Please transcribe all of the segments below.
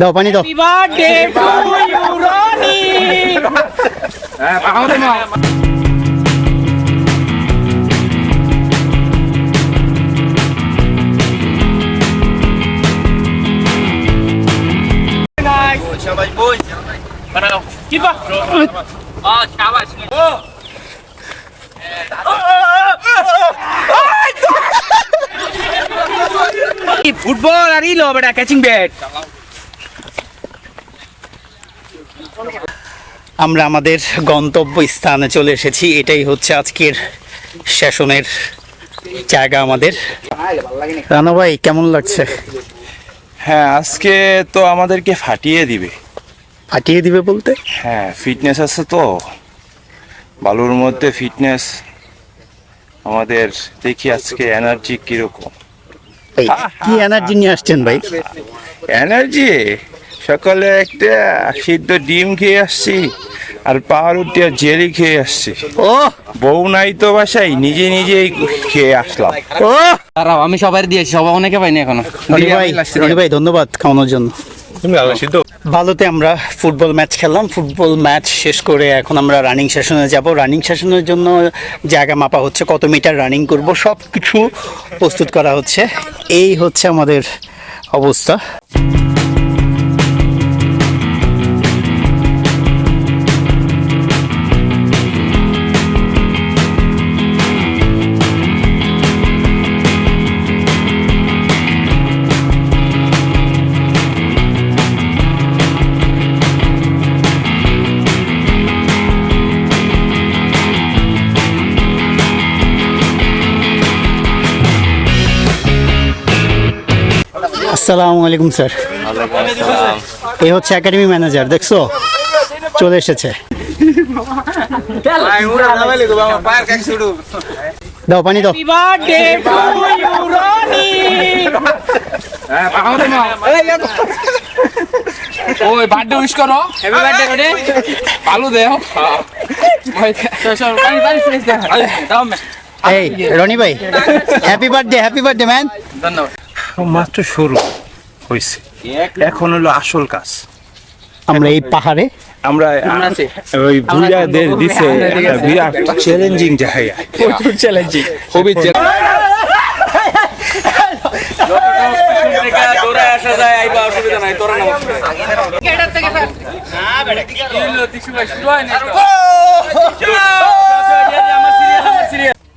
দাও পানি দাও. ফুটবল আর ইলো বেটা ক্যাচিং ব্যাট আমরা আমাদের গন্তব্য স্থানে চলে এসেছি। এটাই হচ্ছে আজকের সেশনের জায়গা আমাদের। রানা ভাই কেমন লাগছে? হ্যাঁ আজকে তো আমাদেরকে ফাটিয়ে দিবে। ফাটিয়ে দিবে বলতে? হ্যাঁ ফিটনেস আছে তো। বালুর মধ্যে ফিটনেস আমাদের দেখি আজকে এনার্জি কীরকম। কি এনার্জি নিয়ে আসছেন ভাই? এনার্জি সকালে একটা সিদ্ধ ডিম খেয়ে আসছি। আর পাউরুটি আর জেলি খেয়ে আসছি। ও বউ নাই তো বাসাই নিজে নিজেই খেয়ে আসলাম। ও দাঁড়াও আমি সবাই দিয়েছি সবাই অনেকে পাইনি এখনও। ভাই রনি ভাই ধন্যবাদ খাওয়ানোর জন্য। ভালোতে আমরা ফুটবল ম্যাচ খেললাম ফুটবল ম্যাচ শেষ করে এখন আমরা রানিং সেশনে যাব। রানিং সেশনের জন্য জায়গা মাপা হচ্ছে কত মিটার রানিং করব সব কিছু প্রস্তুত করা হচ্ছে। এই হচ্ছে আমাদের অবস্থা। আসসালামু আলাইকুম স্যার এই হচ্ছে একাডেমি ম্যানেজার দেখছ চলে এসেছে দাও পানি দাও! ওই বার্থডে উইশ করো Ronnie! আলু দেও চল, চল, পানি, পানি, please, দে। দাও, মে। এই রনি ভাই happy birthday happy birthday man ধন্যবাদ। মাত্র শুরু হয়েছে এখন হলো আসল কাজ। আমরা এই পাহাড়ে আমরা ওই বুড়াদের দিছে বিরাট চ্যালেঞ্জিং জায়গা প্রচুর চ্যালেঞ্জিং খুবই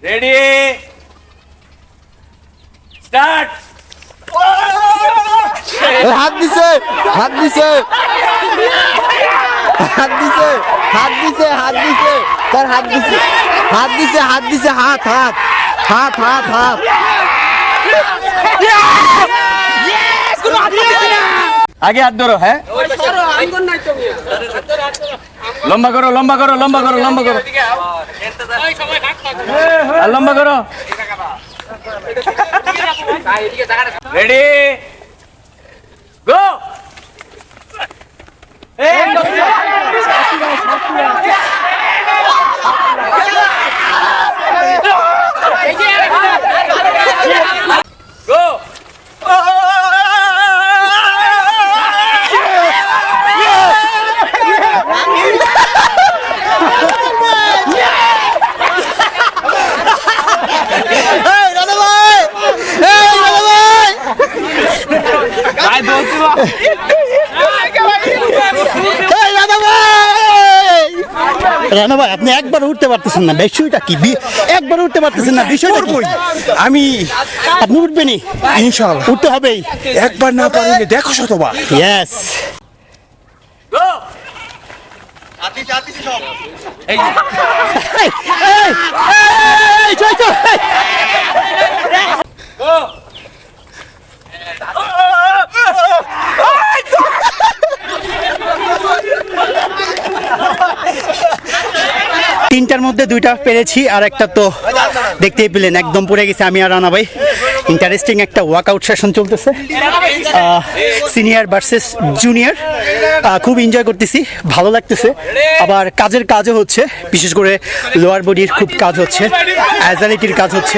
রেডি স্টার্ট হাত দিছে হাত দিছে। হাত দিছে হাত দিছে হাত দিছে। স্যার হাত দিছে হাত দিছে হাত দিছে, হাত হাত হাত হাত হাত। আগে হাত ধরো হ্যাঁ? লম্বা করো লম্বা করো লম্বা করো লম্বা করো। লম্বা করো। রেডি গো রানা ভাই আপনি একবার উঠতে পারতেছেন না বিষয়টা কি বি- একবার উঠতে পারতেছেন না বিষয়টা কি আমি আপনি উঠবেনই ইনশাআল্লাহ উঠতে হবেই একবার না পারিলে দেখো শতবার ইয়েস গো তিনটার মধ্যে দুইটা পেরেছি আর একটা তো দেখতেই পেলেন একদম পড়ে গেছে আমি আর রানা ভাই। ইন্টারেস্টিং একটা ওয়ার্কআউট সেশন চলতেছে। সিনিয়র ভার্সেস জুনিয়র খুব এনজয় করতেছি ভালো লাগতেছে। আবার কাজের কাজও হচ্ছে বিশেষ করে লোয়ার বডির খুব কাজ হচ্ছে অ্যাজালিটির কাজ হচ্ছে।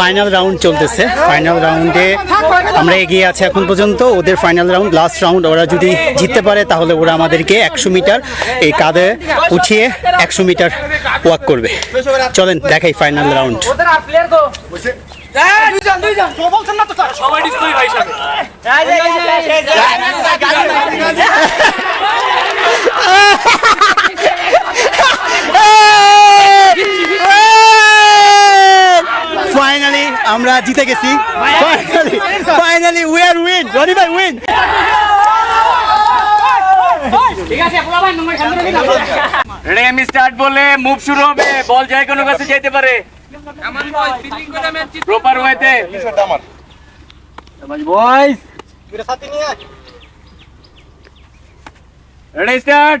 ফাইনাল রাউন্ড চলতেছে। ফাইনাল রাউন্ডে আমরা এগিয়ে আছি এখন পর্যন্ত। ওদের ফাইনাল রাউন্ড লাস্ট রাউন্ড ওরা যদি জিততে পারে তাহলে ওরা আমাদেরকে একশো মিটার এই কাঁধে উঠিয়ে একশো মিটার ওয়াক করবে। চলেন দেখাই ফাইনাল রাউন্ড ফাইনালি আমরা জিতে গেছি। Finally finally we are win Rony ভাই উইন স্টার্ট বলে মুভ শুরু হবে। বল যায় কোনো কাছে যেতে পারে। প্রপার ওয়েতে বয়স রেডি স্টার্ট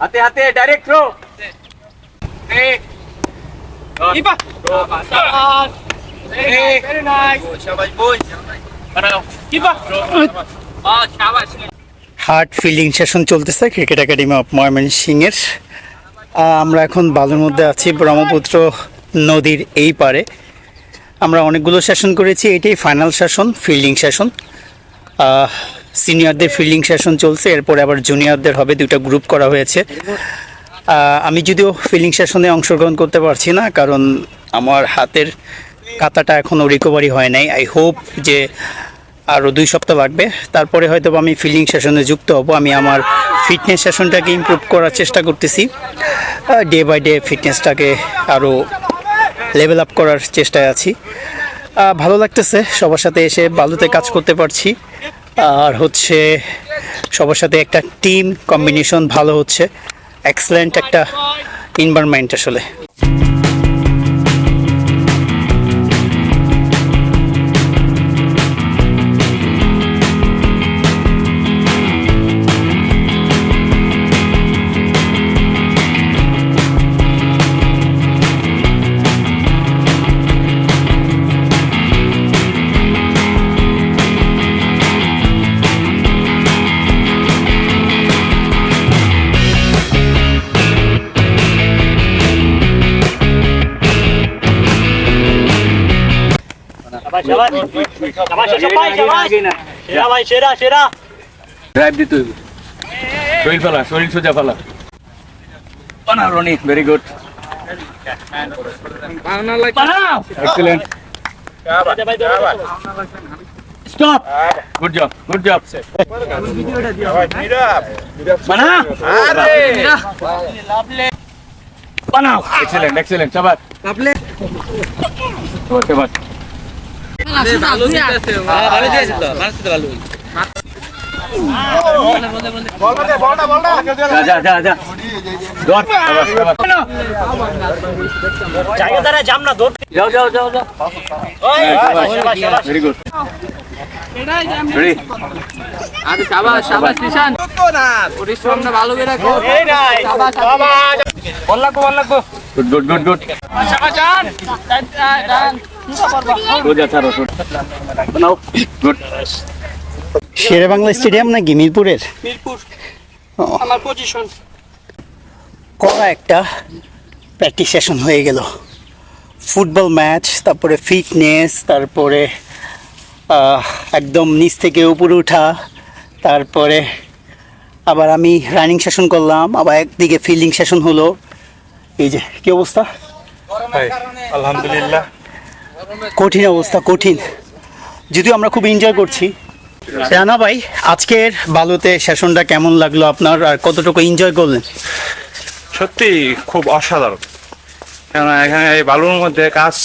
হাতে হাতে direct throw hit fielding session চলতেছে ক্রিকেট একাডেমি অফ ময়মনসিংহের। আহ, আমরা এখন বালুর মধ্যে আছি ব্রহ্মপুত্র নদীর এই পারে আমরা অনেকগুলো সেশন করেছি এটাই ফাইনাল সেশন ফিল্ডিং সেশন সিনিয়রদের ফিল্ডিং সেশন চলছে, এরপরে আবার জুনিয়রদের হবে দুটো গ্রুপ করা হয়েছে। আমি যদিও ফিল্ডিং সেশনে অংশগ্রহণ করতে পারছি না, কারণ আমার হাতের কাতাটা এখনও রিকভারি হয় নাই। আই হোপ যে আরও দুই সপ্তাহ লাগবে। তারপরে হয়তো আমি ফিল্ডিং সেশনে যুক্ত হব। আমি আমার ফিটনেস সেশনটাকে ইমপ্রুভ করার চেষ্টা করতেছি। ডে বাই ডে ফিটনেসটাকে আরও লেভেল আপ করার চেষ্টায় আছি। ভালো লাগতেছে, সবার সাথে এসে বালুতে কাজ করতে পারছি। আর হচ্ছে সবার সাথে একটা টিম কম্বিনেশন ভালো হচ্ছে। এক্সেলেন্ট একটা এনভায়রনমেন্ট আসলে। ড্রাইভ দিতে হইব। শরীর ফেলা শরীর সোজা ফেলা। বানা Rony very good excellent stop good job good job বানা বানাও। এক্সিলেন্ট এক্সিলেন্ট শাবাশ শাবাশ যা যা যা যা ধর শাবাশ good good good good good সোজা ছাড়ো সোজা বানাও গুড। শেরে বাংলা স্টেডিয়াম নাকি মিরপুরের? আমার পজিশন করা একটা প্র্যাকটিস সেশন হয়ে গেল। ফুটবল ম্যাচ তারপরে ফিটনেস তারপরে একদম নিচ থেকে উপরে উঠা তারপরে আবার আমি রানিং সেশন করলাম আবার একদিকে ফিল্ডিং সেশন হলো। এই যে কি অবস্থা? আলহামদুলিল্লাহ। কঠিন অবস্থা, কঠিন। যদিও আমরা খুব এনজয় করছি। রানা ভাই, আজকের বালুতে সেশনটা কেমন লাগল আপনার? আর কতটুকু এনজয় করলেন? সত্যি খুব অসাধারণ। কেন এখানে এই বালুর মধ্যে কাজ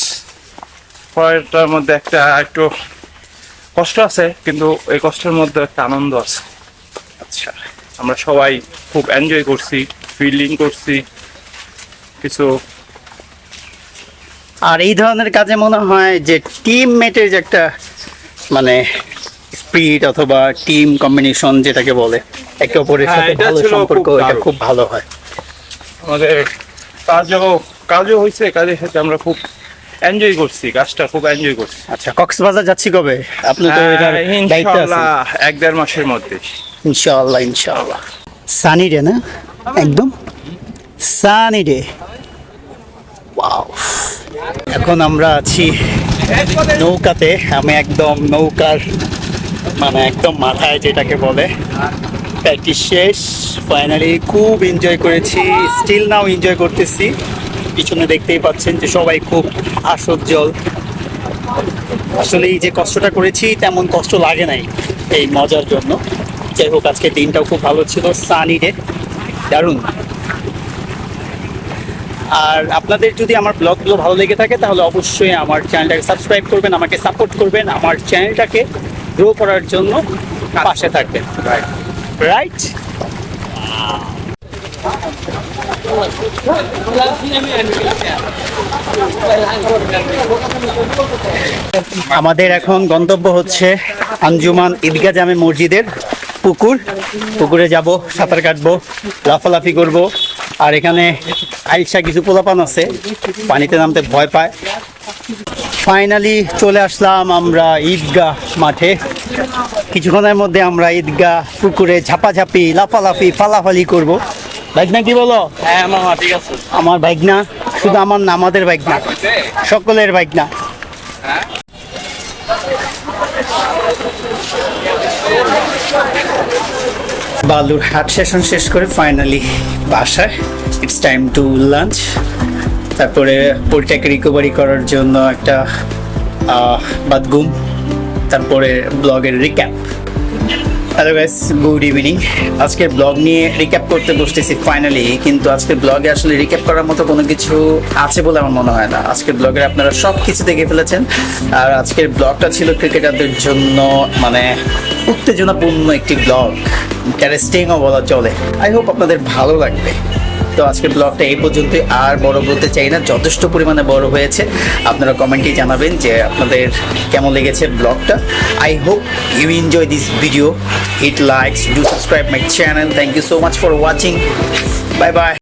করাটার মধ্যে একটা একটু কষ্ট আছে, কিন্তু এই কষ্টের মধ্যে একটা আনন্দ আছে। আচ্ছা আমরা সবাই খুব এনজয় করছি ফিলিং করছি, কিছু আর এই ধরনের কাজে মনে হয় যে টিম মেটের যে একটা মানে স্পিড অথবা টিম কম্বিনেশন যেটাকে বলে একে অপরের হ্যাঁ, সাথে ভালো সম্পর্ক এটা খুব ভালো হয়। আমাদের কাজও কাজও হয়েছে কাজের সাথে আমরা খুব এনজয় করছি কাজটা খুব এনজয় করছি। আচ্ছা কক্সবাজার যাচ্ছি কবে? আপনি তো এটার হ্যাঁ, দায়িত্ব আছে এক দেড় মাসের মধ্যে। ইনশাআল্লাহ ইনশাআল্লাহ সানি ডে না? একদম? Sunny day. ওয়াও। এখন আমরা আছি নৌকাতে। আমি একদম নৌকার মানে একদম মাথায় যেটাকে বলে। প্র্যাকটিস শেষ ফাইনালি খুব এনজয় করেছি স্টিল নাও এনজয় করতেছি। পিছনে দেখতেই পাচ্ছেন যে সবাই খুব আসজ্জল আসলে এই যে কষ্টটা করেছি, তেমন কষ্ট লাগে নাই এই মজার জন্য। যাই হোক আজকে দিনটাও খুব ভালো ছিল সানি ডে দারুণ। আর আপনাদের যদি আমার ব্লগগুলো ভালো লেগে থাকে, তাহলে অবশ্যই আমার চ্যানেলটাকে সাবস্ক্রাইব করবেন, আমাকে সাপোর্ট করবেন, আমার চ্যানেলটাকে গ্রো করার জন্য পাশে থাকবেন। রাইট আমাদের এখন গন্তব্য হচ্ছে আঞ্জুমান ঈদগাহ জামে মসজিদের পুকুর। পুকুরে যাব, সাঁতার কাটবো, লাফালাফি করব। আর এখানে আইসা কিছু পোলাপান আছে পানিতে নামতে ভয় পায়। ফাইনালি চলে আসলাম আমরা ঈদগাহ মাঠে। কিছুক্ষণের মধ্যে আমরা ঈদগাহ পুকুরে ঝাপাঝাপি লাফালাফি ফালাফালি করব। বাইক না কি বলো? হ্যাঁ মামা ঠিক আছে। আমার বাইক না শুধু আমার না আমাদের বাইক না সকলের বাইক বালুর হাট সেশন শেষ করে ফাইনালি বাসায়। ইটস টাইম টু লাঞ্চ তারপরে পরিটাকে রিকভারি করার জন্য একটা বাদগুম তারপরে ব্লগের recap hello guys good evening আজকের ব্লগ নিয়ে রিক্যাপ করতে বসতেছি ফাইনালি কিন্তু আজকের ব্লগে আসলে রিক্যাপ করার মতো কোনো কিছু আছে বলে আমার মনে হয় না। আজকের ব্লগে আপনারা সব কিছু দেখে ফেলেছেন। আর আজকের ব্লগটা ছিল ক্রিকেটারদের জন্য মানে উত্তেজনাপূর্ণ একটি ব্লগ ইন্টারেস্টিংও বলা চলে। আই হোপ আপনাদের ভালো লাগবে। তো আজকের ব্লগটা এই পর্যন্ত, আর বড় বলতে চাই না, যথেষ্ট পরিমাণে বড় হয়েছে। আপনারা কমেন্টে জানাবেন যে আপনাদের কেমন লেগেছে ব্লগটা I hope you enjoy this video it likes do subscribe my channel thank you so much for watching bye bye